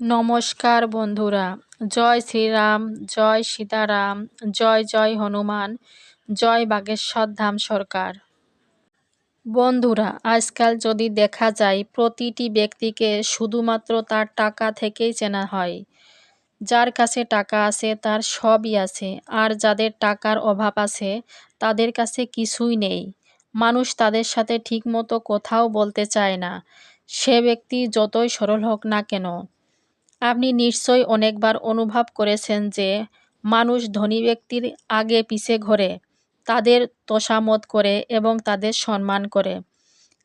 নমস্কার বন্ধুরা, জয় শ্রীরাম, জয় সীতারাম, জয় জয় হনুমান, জয় বাগেশ্বর ধাম সরকার। বন্ধুরা, আজকাল যদি দেখা যায় প্রতিটি ব্যক্তিকে শুধুমাত্র তার টাকা থেকেই চেনা হয়। যার কাছে টাকা আছে তার সবই আছে, আর যাদের টাকার অভাব আছে তাদের কাছে কিছুই নেই। মানুষ তাদের সাথে ঠিকমতো কথাও বলতে চায় না। সে ব্যক্তি যতই সরল হোক না কেন আপনি নিশ্চয়ই অনেকবার অনুভব করেছেন যে মানুষ ধনী ব্যক্তির আগে পিছে ঘোরে, তাদের তোষামত করে এবং তাদের সম্মান করে।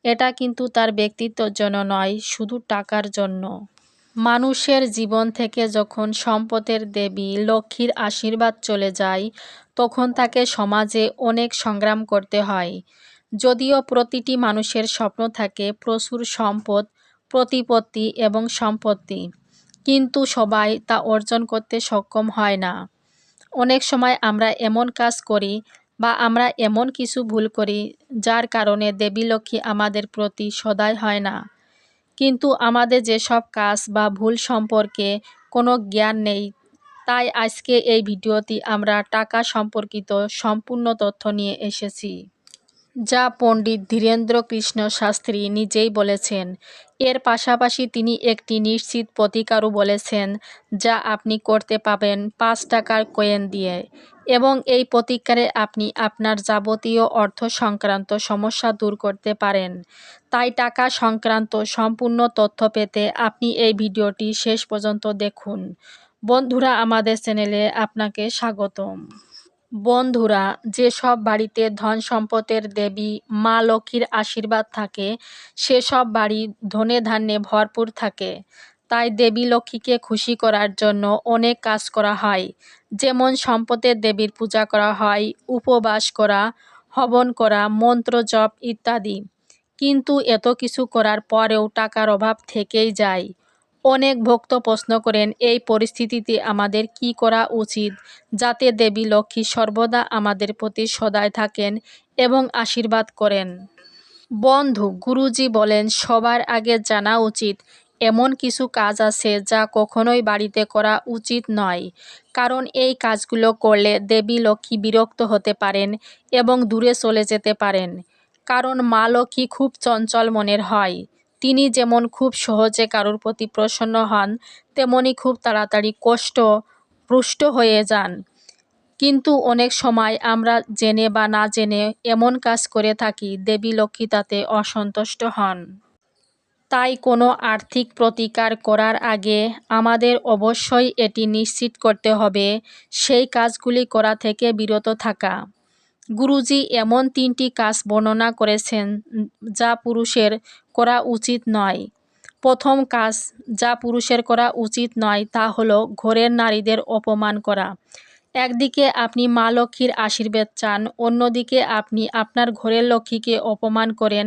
এটা কিন্তু তার ব্যক্তিত্বর জন্য নয়, শুধু টাকার জন্য। মানুষের জীবন থেকে যখন সম্পদের দেবী লক্ষ্মীর আশীর্বাদ চলে যায়, তখন তাকে সমাজে অনেক সংগ্রাম করতে হয়। যদিও প্রতিটি মানুষের স্বপ্ন থাকে প্রচুর সম্পদ, প্রতিপত্তি এবং সম্পত্তি। কিন্তু সবাই তা অর্জন করতে সক্ষম হয় না। অনেক সময় আমরা এমন কাজ করি বা আমরা এমন কিছু ভুল করি, যার কারণে দেবী লক্ষ্মী আমাদের প্রতি সদায় হয় না। কিন্তু আমাদের যেসব কাজ বা ভুল সম্পর্কে কোনো জ্ঞান নেই, তাই আজকে এই ভিডিওটি আমরা টাকা সম্পর্কিত সম্পূর্ণ তথ্য নিয়ে এসেছি। যা পণ্ডিত ধীরেন্দ্র কৃষ্ণ শাস্ত্রী নিজেই বলেছেন। এর পাশাপাশি তিনি একটি নিশ্চিত প্রতিকারও বলেছেন, যা আপনি করতে পাবেন পাঁচ টাকার কয়েন দিয়ে। এবং এই প্রতিকারে আপনি আপনার যাবতীয় অর্থ সংক্রান্ত সমস্যা দূর করতে পারেন। তাই টাকা সংক্রান্ত সম্পূর্ণ তথ্য পেতে আপনি এই ভিডিওটি শেষ পর্যন্ত দেখুন। বন্ধুরা, আমাদের চ্যানেলে আপনাকে স্বাগতম। বন্ধুরা যেসব বাড়িতে ধন সম্পদের দেবী, মা লক্ষ্মীর আশীর্বাদ থাকে সেসব বাড়ি ধনে ধান্যে ভরপুর থাকে। তাই দেবী লক্ষ্মীকে খুশি করার জন্য অনেক কাজ করা হয়। যেমন সম্পদের দেবীর পূজা করা হয়, উপবাস করা, হবন করা, মন্ত্র জপ ইত্যাদি। কিন্তু এত কিছু করার পরেও টাকার অভাব থেকেই যায়। অনেক ভক্ত প্রশ্ন করেন, এই পরিস্থিতিতে আমাদের কি করা উচিত? যাতে দেবী লক্ষ্মী সর্বদা আমাদের প্রতি সদায় থাকেন এবং আশীর্বাদ করেন। বন্ধু, গুরুজি বলেন, সবার আগে জানা উচিত, এমন কিছু কাজ আছে যা কখনোই বাড়িতে করা উচিত নয়। কারণ এই কাজগুলো করলে দেবী লক্ষ্মী বিরক্ত হতে পারেন এবং দূরে চলে যেতে পারেন। কারণ মা লক্ষ্মী খুব চঞ্চল মনের হয়। তিনি যেমন খুব সহজে কারোর প্রতি প্রসন্ন হন, তেমনি খুব তাড়াতাড়ি কষ্ট, পুষ্ট হয়ে যান। কিন্তু অনেক সময় আমরা জেনে বা না জেনে এমন কাজ করে থাকি, দেবী লক্ষ্মী তাতে অসন্তুষ্ট হন। তাই কোনো আর্থিক প্রতিকার করার আগে আমাদের অবশ্যই এটি নিশ্চিত করতে হবে, সেই কাজগুলি করা থেকে বিরত থাকা। গুরুজি এমন তিনটি কাজ বর্ণনা করেছেন, যা পুরুষের করা উচিত নয়। প্রথম কাজ যা পুরুষের করা উচিত নয় তা হলো ঘরের নারীদের অপমান করা। একদিকে আপনি মা লক্ষ্মীর আশীর্বাদ চান, অন্যদিকে আপনি আপনার ঘরের লক্ষ্মীকে অপমান করেন,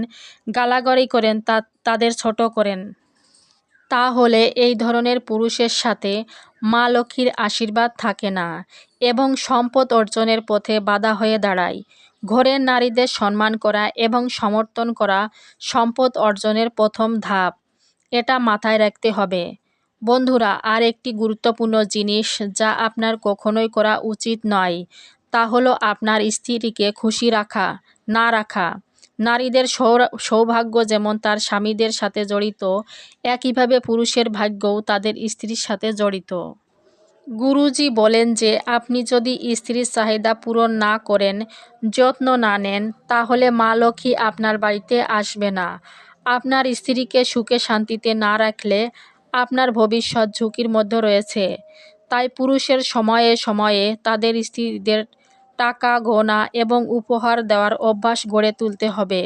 গালাগালি করেন, তা তাদের ছোট করেন। তাহলে এই ধরনের পুরুষের সাথে মা লক্ষ্মীর আশীর্বাদ থাকে না এবং সম্পদ অর্জনের পথে বাধা হয়ে দাঁড়ায়। ঘরের নারীদের সম্মান করা এবং সমর্থন করা সম্পদ অর্জনের প্রথম ধাপ। এটা মাথায় রাখতে হবে। বন্ধুরা, আর একটি গুরুত্বপূর্ণ জিনিস যা আপনার কখনোই করা উচিত নয়, তা হলো আপনার স্ত্রীকে খুশি রাখা, না রাখা। নারীদের সৌভাগ্য যেমন তার স্বামীদের সাথে জড়িত, একইভাবে পুরুষের ভাগ্যও তাদের স্ত্রীর সাথে জড়িত। গুরুজি বলেন যে, আপনি যদি স্ত্রীর চাহিদা পূরণ না করেন, যত্ন না নেন, তাহলে মা লক্ষ্মী আপনার বাড়িতে আসবে না। আপনার স্ত্রীকে সুখে শান্তিতে না রাখলে আপনার ভবিষ্যৎ ঝুঁকির মধ্যে রয়েছে। তাই পুরুষের সময়ে সময়ে তাদের স্ত্রীদের টাকা, গহনা এবং উপহার দেওয়ার অভ্যাস গড়ে তুলতে হবে।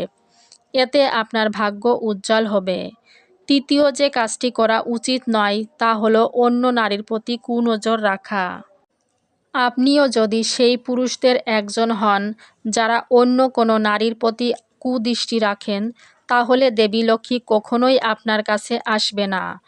এতে আপনার ভাগ্য উজ্জ্বল হবে। তৃতীয় যে কাজটি করা উচিত নয়, তা হলো অন্য নারীর প্রতি কুনজর রাখা। আপনিও যদি সেই পুরুষদের একজন হন, যারা অন্য কোনো নারীর প্রতি কুদৃষ্টি রাখেন, তাহলে দেবী লক্ষ্মী কখনোই আপনার কাছে আসবে না।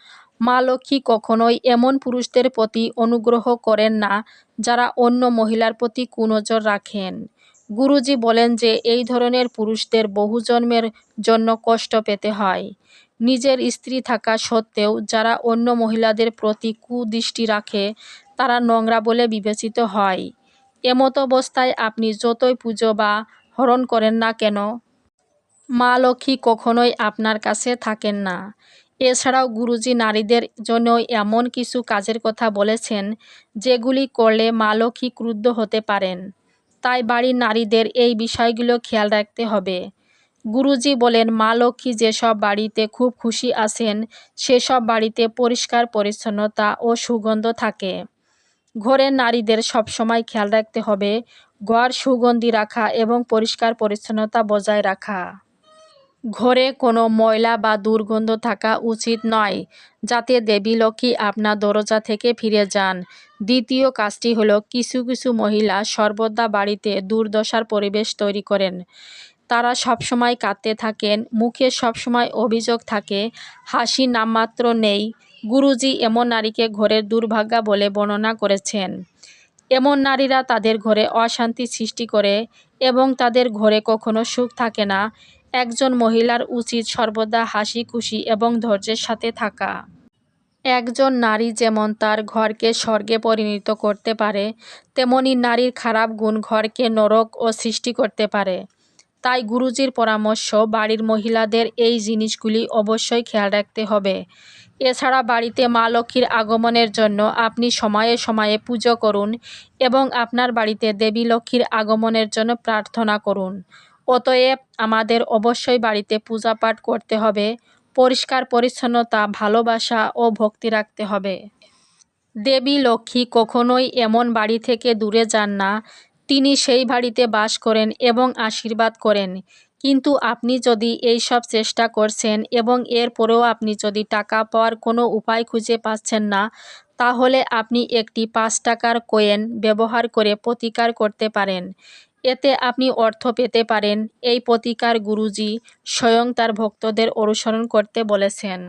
মা লক্ষ্মী কখনোই এমন পুরুষদের প্রতি অনুগ্রহ করেন না, যারা অন্য মহিলার প্রতি কুনজর রাখেন। গুরুজি বলেন যে, এই ধরনের পুরুষদের বহু জন্মের জন্য কষ্ট পেতে হয়। নিজের স্ত্রী থাকা সত্ত্বেও যারা অন্য মহিলাদের প্রতি কুদৃষ্টি রাখে, তারা নোংরা বলে বিবেচিত হয়। এমত অবস্থায় আপনি যতই পুজো বা হরণ করেন না কেন, মা লক্ষ্মী কখনোই আপনার কাছে থাকেন না। এছাড়াও গুরুজি নারীদের জন্য এমন কিছু কাজের কথা বলেছেন, যেগুলি করলে মা লক্ষ্মী ক্রুদ্ধ হতে পারেন। তাই বাড়ির নারীদের এই বিষয়গুলো খেয়াল রাখতে হবে। গুরুজি বলেন, মা লক্ষ্মী যেসব বাড়িতে খুব খুশি আছেন সেসব বাড়িতে পরিষ্কার, পরিচ্ছন্নতা ও সুগন্ধ থাকে। ঘরের নারীদের সবসময় খেয়াল রাখতে হবে, ঘর সুগন্ধি রাখা এবং পরিষ্কার, পরিচ্ছন্নতা বজায় রাখা। ঘরে কোনো ময়লা বা দুর্গন্ধ থাকা উচিত নয়, যাতে দেবী লক্ষ্মী আপনার দরজা থেকে ফিরে যান। দ্বিতীয় কাজটি হলো, কিছু কিছু মহিলা সর্বদা বাড়িতে দুর্দশার পরিবেশ তৈরি করেন। তারা সবসময় কাঁদতে থাকেন, মুখে সবসময় অভিযোগ থাকে, হাসি নামমাত্র নেই। গুরুজি এমন নারীকে ঘরের দুর্ভাগ্যা বলে বর্ণনা করেছেন। এমন নারীরা তাদের ঘরে অশান্তি সৃষ্টি করে এবং তাদের ঘরে কখনো সুখ থাকে না। একজন মহিলার উচিত সর্বদা হাসি, খুশি এবং ধৈর্যের সাথে থাকা। একজন নারী যেমন তার ঘরকে স্বর্গে পরিণত করতে পারে, তেমনি নারীর খারাপ গুণ ঘরকে নরক ও সৃষ্টি করতে পারে। তাই গুরুজির পরামর্শ বাড়ির মহিলাদের এই জিনিসগুলি অবশ্যই খেয়াল রাখতে হবে। এছাড়া বাড়িতে মা লক্ষ্মীর আগমনের জন্য আপনি সময়ে সময়ে পুজো করুন এবং আপনার বাড়িতে দেবী লক্ষ্মীর আগমনের জন্য প্রার্থনা করুন। অতএব আমাদের অবশ্যই বাড়িতে পূজা পাঠ করতে হবে, পরিষ্কার পরিচ্ছন্নতা, ভালোবাসা ও ভক্তি রাখতে হবে। দেবী লক্ষ্মী কখনোই এমন বাড়ি থেকে দূরে যান না তিনি সেই বাড়িতে বাস করেন এবং আশীর্বাদ করেন। কিন্তু আপনি যদি এই সব চেষ্টা করছেন এবং এরপরেও আপনি যদি টাকা পাওয়ার কোনো উপায় খুঁজে পাচ্ছেন না, তাহলে আপনি একটি পাঁচ টাকার কোয়েন ব্যবহার করে প্রতিকার করতে পারেন। এতে আপনি অর্থ পেতে পারেন, এই প্রতিকার গুরুজি স্বয়ং তার ভক্তদের অনুসরণ করতে বলেছেন।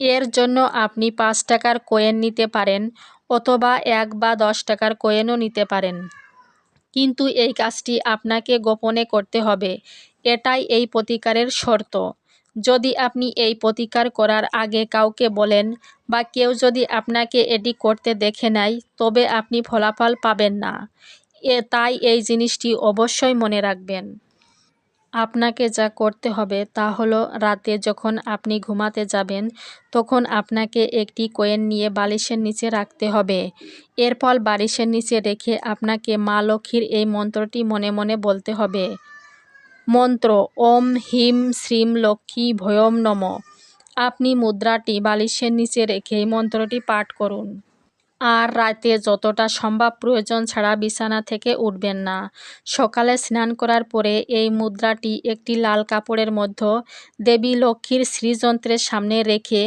এর জন্য আপনি পাঁচ টাকার কোয়েন নিতে পারেন অথবা এক বা দশ টাকার কোয়েনও নিতে পারেন। কিন্তু এই কাজটি আপনাকে গোপনে করতে হবে। এটাই এই প্রতিকারের শর্ত। যদি আপনি এই প্রতিকার করার আগে কাউকে বলেন বা কেউ যদি আপনাকে এটি করতে দেখে নেয়, তবে আপনি ফলাফল পাবেন না। এ, তাই এই জিনিসটি অবশ্যই মনে রাখবেন। আপনাকে যা করতে হবে তা হলো রাতে যখন আপনি ঘুমাতে যাবেন, তখন আপনাকে একটি কয়েন নিয়ে বালিশের নিচে রাখতে হবে। এরপর বালিশের নিচে রেখে আপনাকে মা লক্ষ্মীর এই মন্ত্রটি মনে মনে বলতে হবে। মন্ত্র, ওম হিম শ্রীম লক্ষ্মী ভয়ম নম। আপনি মুদ্রাটি বালিশের নিচে রেখে এই মন্ত্রটি পাঠ করুন। আর রাতে যতটা সম্ভব প্রয়োজন ছাড়া বিছানা থেকে উঠবেন না। সকালে স্নান করার পরে এই মুদ্রাটি একটি লাল কাপড়ের মধ্যে দেবী লক্ষ্মীর শ্রীযন্ত্রের সামনে রেখে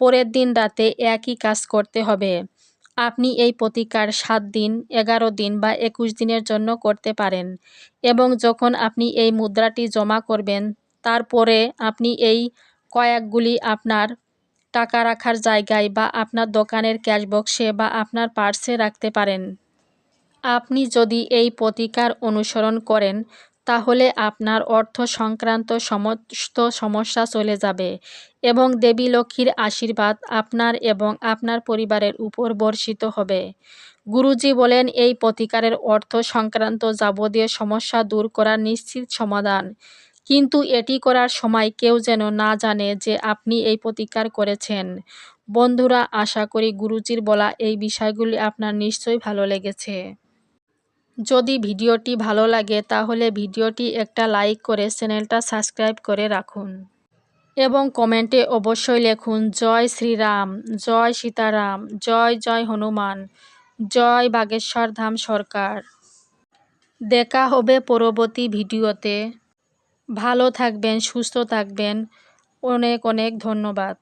পরের দিন রাতে একই কাজ করতে হবে। আপনি এই প্রতিকার সাত দিন, এগারো দিন বা একুশ দিনের জন্য করতে পারেন এবং যখন আপনি এই মুদ্রাটি জমা করবেন, তারপরে আপনি এই কয়েকগুলি আপনার টাকা রাখার জায়গায় বা আপনার দোকানের ক্যাশ বক্সে বা আপনার পার্সে রাখতে পারেন। আপনি যদি এই প্রতিকার অনুসরণ করেন, তাহলে আপনার অর্থ সংক্রান্ত সমস্ত সমস্যা চলে যাবে এবং দেবী লক্ষ্মীর আশীর্বাদ আপনার এবং আপনার পরিবারের উপর বর্ষিত হবে। গুরুজি বলেন, এই প্রতিকারের অর্থ সংক্রান্ত যাবতীয় সমস্যা দূর করার নিশ্চিত সমাধান। কিন্তু এটি করার সময় কেউ যেন না জানে যে আপনি এই প্রতিকার করেছেন। বন্ধুরা, আশা করি গুরুজির বলা এই বিষয়গুলি আপনার নিশ্চয়ই ভালো লেগেছে। যদি ভিডিওটি ভালো লাগে, তাহলে ভিডিওটি একটা লাইক করে চ্যানেলটা সাবস্ক্রাইব করে রাখুন। এবং কমেন্টে অবশ্যই লিখুন, জয় শ্রীরাম, জয় সীতারাম, জয় জয় হনুমান, জয় বাগেশ্বর ধাম সরকার। দেখা হবে পরবর্তী ভিডিওতে। ভালো থাকবেন সুস্থ থাকবেন। অনেক অনেক ধন্যবাদ।